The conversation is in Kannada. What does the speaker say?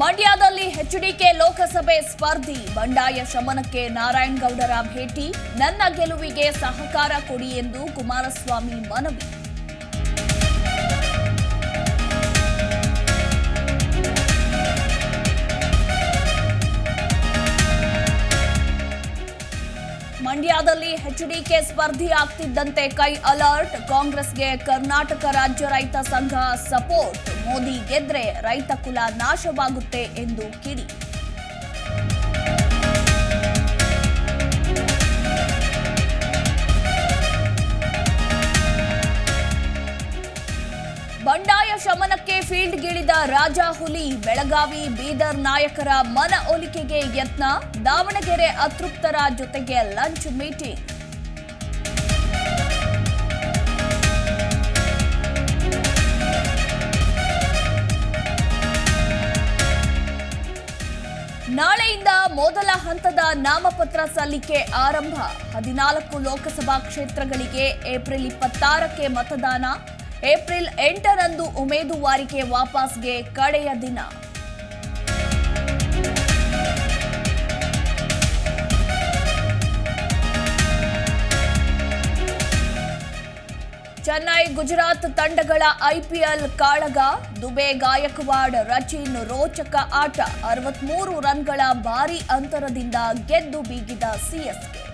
ಮಂಡ್ಯದಲ್ಲಿ ಎಚ್ಡಿಕೆ ಲೋಕಸಭೆ ಸ್ಪರ್ಧಿ. ಬಂಡಾಯ ಶಮನಕ್ಕೆ ನಾರಾಯಣಗೌಡರ ಭೇಟಿ. ನನ್ನ ಗೆಲುವಿಗೆ ಸಹಕಾರ ಕೊಡಿ ಎಂದು ಕುಮಾರಸ್ವಾಮಿ ಮನವಿ. ಮಂಡ್ಯದಲ್ಲಿ ಎಚ್ಡಿಕೆ ಸ್ಪರ್ಧಿ ಆಗ್ತಿದ್ದಂತೆ ಕೈ ಅಲರ್ಟ್. ಕಾಂಗ್ರೆಸ್ಗೆ ಕರ್ನಾಟಕ ರಾಜ್ಯ ರೈತ ಸಂಘ ಸಪೋರ್ಟ್. ಮೋದಿ ಗೆದ್ರೆ ರೈತ ಕುಲ ನಾಶವಾಗುತ್ತೆ ಎಂದು ಕಿಡಿ. ಬಂಡಾಯ ಶಮನಕ್ಕೆ ಫೀಲ್ಡ್ಗಿಳಿದ ರಾಜಾ ಹುಲಿ, ಬೆಳಗಾವಿ ಬೀದರ್ ನಾಯಕರ ಮನ ಒಲಿಕೆಗೆ ಯತ್ನ, ದಾವಣಗೆರೆ ಅತೃಪ್ತರ ಜೊತೆಗೆ ಲಂಚ್ ಮೀಟಿಂಗ್. ನಾಳೆಯಿಂದ ಮೊದಲ ಹಂತದ ನಾಮಪತ್ರ ಸಲ್ಲಿಕೆ ಆರಂಭ. ಹದಿನಾಲ್ಕು ಲೋಕಸಭಾ ಕ್ಷೇತ್ರಗಳಿಗೆ ಏಪ್ರಿಲ್ ಇಪ್ಪತ್ತಾರಕ್ಕೆ ಮತದಾನ. ಏಪ್ರಿಲ್ ಎಂಟರಂದು ಉಮೇದುವಾರಿಕೆ ವಾಪಸ್ಗೆ ಕಡೆಯ ದಿನ. ಚೆನ್ನೈ ಗುಜರಾತ್ ತಂಡಗಳ ಐಪಿಎಲ್ ಕಾಳಗ, ದುಬೆ ಗಾಯಕ್ವಾಡ್ ರಚಿನ್ ರೋಚಕ ಆಟ, ಅರವತ್ಮೂರು ರನ್ಗಳ ಭಾರಿ ಅಂತರದಿಂದ ಗೆದ್ದು ಬೀಗಿದ ಸಿಎಸ್ಕೆ